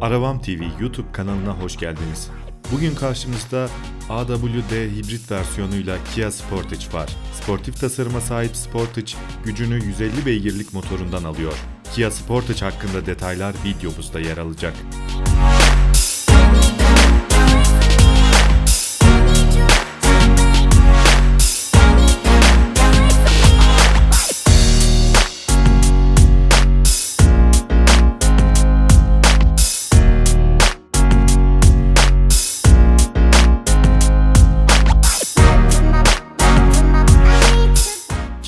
Aravam TV YouTube kanalına hoş geldiniz. Bugün karşımızda AWD hibrit versiyonuyla Kia Sportage var. Sportif tasarıma sahip Sportage gücünü 150 beygirlik motorundan alıyor. Kia Sportage hakkında detaylar videomuzda yer alacak.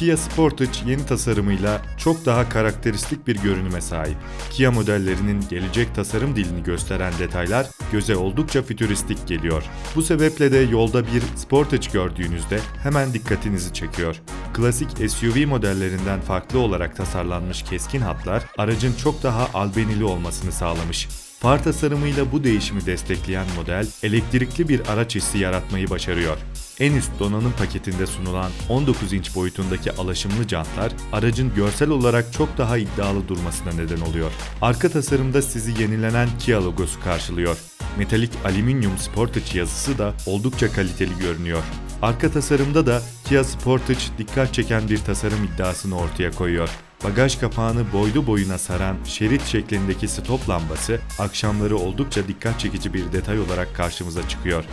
Kia Sportage yeni tasarımıyla çok daha karakteristik bir görünüme sahip. Kia modellerinin gelecek tasarım dilini gösteren detaylar göze oldukça fütüristik geliyor. Bu sebeple de yolda bir Sportage gördüğünüzde hemen dikkatinizi çekiyor. Klasik SUV modellerinden farklı olarak tasarlanmış keskin hatlar aracın çok daha albenili olmasını sağlamış. Far tasarımıyla bu değişimi destekleyen model elektrikli bir araç hissi yaratmayı başarıyor. En üst donanım paketinde sunulan 19 inç boyutundaki alaşımlı jantlar aracın görsel olarak çok daha iddialı durmasına neden oluyor. Arka tasarımda sizi yenilenen Kia logosu karşılıyor. Metalik alüminyum Sportage yazısı da oldukça kaliteli görünüyor. Arka tasarımda da Kia Sportage dikkat çeken bir tasarım iddiasını ortaya koyuyor. Bagaj kapağını boylu boyuna saran şerit şeklindeki stop lambası akşamları oldukça dikkat çekici bir detay olarak karşımıza çıkıyor.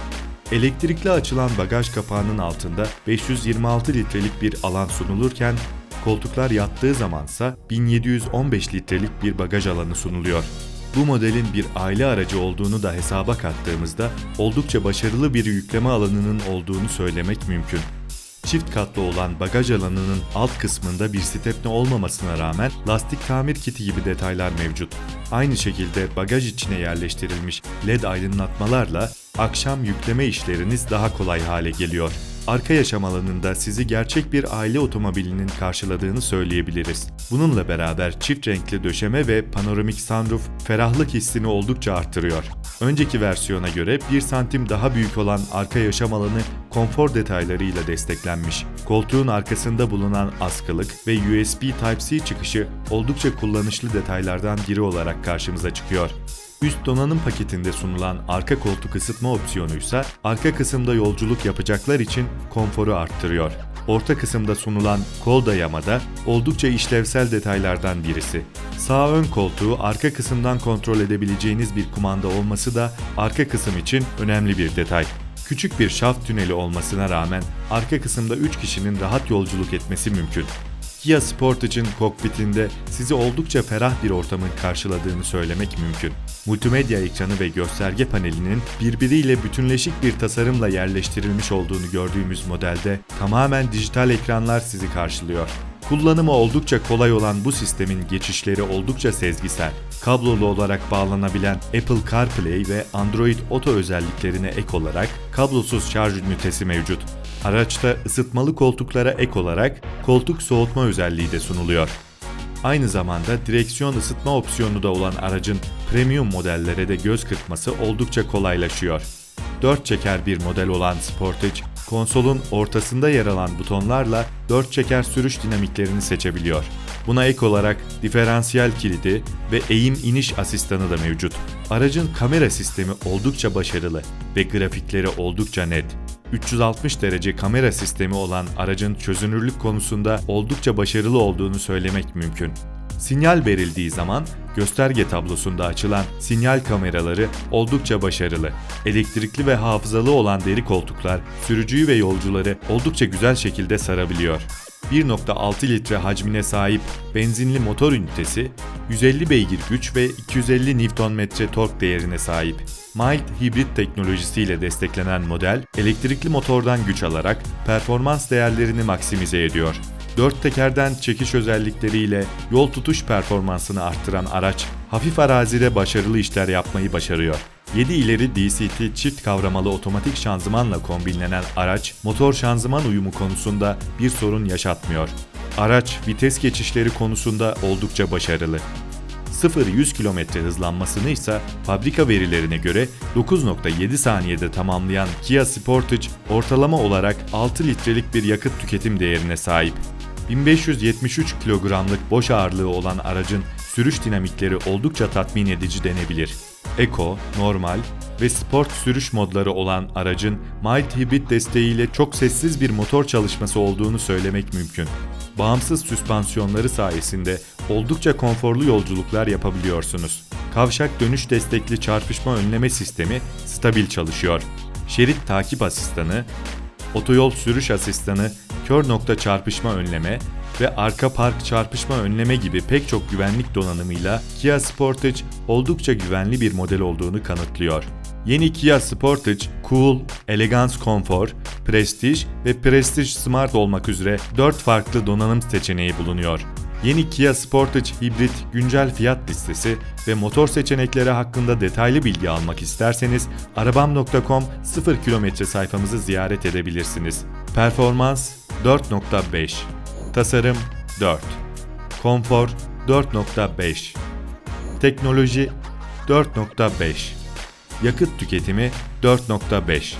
Elektrikli açılan bagaj kapağının altında 526 litrelik bir alan sunulurken koltuklar yattığı zamansa 1715 litrelik bir bagaj alanı sunuluyor. Bu modelin bir aile aracı olduğunu da hesaba kattığımızda oldukça başarılı bir yükleme alanının olduğunu söylemek mümkün. Çift katlı olan bagaj alanının alt kısmında bir stepne olmamasına rağmen lastik tamir kiti gibi detaylar mevcut. Aynı şekilde bagaj içine yerleştirilmiş LED aydınlatmalarla akşam yükleme işleriniz daha kolay hale geliyor. Arka yaşam alanında sizi gerçek bir aile otomobilinin karşıladığını söyleyebiliriz. Bununla beraber çift renkli döşeme ve panoramik sunroof ferahlık hissini oldukça arttırıyor. Önceki versiyona göre 1 santim daha büyük olan arka yaşam alanı konfor detaylarıyla desteklenmiş. Koltuğun arkasında bulunan askılık ve USB Type-C çıkışı oldukça kullanışlı detaylardan biri olarak karşımıza çıkıyor. Üst donanım paketinde sunulan arka koltuk ısıtma opsiyonu ise arka kısımda yolculuk yapacaklar için konforu arttırıyor. Orta kısımda sunulan kol dayama da oldukça işlevsel detaylardan birisi. Sağ ön koltuğu arka kısımdan kontrol edebileceğiniz bir kumanda olması da arka kısım için önemli bir detay. Küçük bir şaft tüneli olmasına rağmen arka kısımda 3 kişinin rahat yolculuk etmesi mümkün. Kia Sportage'ın kokpitinde sizi oldukça ferah bir ortamın karşıladığını söylemek mümkün. Multimedya ekranı ve gösterge panelinin birbiriyle bütünleşik bir tasarımla yerleştirilmiş olduğunu gördüğümüz modelde tamamen dijital ekranlar sizi karşılıyor. Kullanımı oldukça kolay olan bu sistemin geçişleri oldukça sezgisel. Kablolu olarak bağlanabilen Apple CarPlay ve Android Auto özelliklerine ek olarak kablosuz şarj ünitesi mevcut. Araçta ısıtmalı koltuklara ek olarak koltuk soğutma özelliği de sunuluyor. Aynı zamanda direksiyon ısıtma opsiyonu da olan aracın premium modellere de göz kırpması oldukça kolaylaşıyor. 4 çeker bir model olan Sportage, konsolun ortasında yer alan butonlarla 4 çeker sürüş dinamiklerini seçebiliyor. Buna ek olarak diferansiyel kilidi ve eğim iniş asistanı da mevcut. Aracın kamera sistemi oldukça başarılı ve grafikleri oldukça net. 360 derece kamera sistemi olan aracın çözünürlük konusunda oldukça başarılı olduğunu söylemek mümkün. Sinyal verildiği zaman gösterge tablosunda açılan sinyal kameraları oldukça başarılı. Elektrikli ve hafızalı olan deri koltuklar sürücüyü ve yolcuları oldukça güzel şekilde sarabiliyor. 1.6 litre hacmine sahip benzinli motor ünitesi 150 beygir güç ve 250 Nm tork değerine sahip. Mild hibrit teknolojisiyle desteklenen model elektrikli motordan güç alarak performans değerlerini maksimize ediyor. Dört tekerden çekiş özellikleriyle yol tutuş performansını arttıran araç, hafif arazide başarılı işler yapmayı başarıyor. 7 ileri DCT çift kavramalı otomatik şanzımanla kombinlenen araç, motor şanzıman uyumu konusunda bir sorun yaşatmıyor. Araç, vites geçişleri konusunda oldukça başarılı. 0-100 km hızlanmasını ise fabrika verilerine göre 9.7 saniyede tamamlayan Kia Sportage ortalama olarak 6 litrelik bir yakıt tüketim değerine sahip. 1573 kilogramlık boş ağırlığı olan aracın sürüş dinamikleri oldukça tatmin edici denebilir. Eco, normal ve sport sürüş modları olan aracın mild hibrit desteğiyle çok sessiz bir motor çalışması olduğunu söylemek mümkün. Bağımsız süspansiyonları sayesinde oldukça konforlu yolculuklar yapabiliyorsunuz. Kavşak dönüş destekli çarpışma önleme sistemi stabil çalışıyor. Şerit takip asistanı, otoyol sürüş asistanı, kör nokta çarpışma önleme ve arka park çarpışma önleme gibi pek çok güvenlik donanımıyla Kia Sportage oldukça güvenli bir model olduğunu kanıtlıyor. Yeni Kia Sportage, Cool, Elegance Comfort, Prestige ve Prestige Smart olmak üzere 4 farklı donanım seçeneği bulunuyor. Yeni Kia Sportage Hibrit güncel fiyat listesi ve motor seçenekleri hakkında detaylı bilgi almak isterseniz arabam.com 0 kilometre sayfamızı ziyaret edebilirsiniz. Performans 4.5 Tasarım 4 Konfor 4.5 Teknoloji 4.5 Yakıt tüketimi 4.5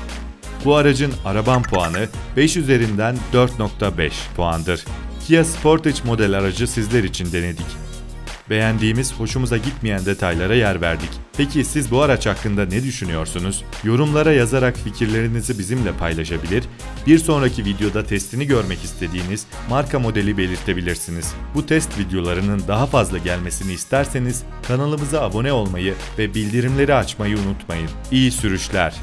Bu aracın araban puanı 5 üzerinden 4.5 puandır. Kia Sportage model aracı sizler için denedik. Beğendiğimiz, hoşumuza gitmeyen detaylara yer verdik. Peki siz bu araç hakkında ne düşünüyorsunuz? Yorumlara yazarak fikirlerinizi bizimle paylaşabilir, bir sonraki videoda testini görmek istediğiniz marka modeli belirtebilirsiniz. Bu test videolarının daha fazla gelmesini isterseniz kanalımıza abone olmayı ve bildirimleri açmayı unutmayın. İyi sürüşler.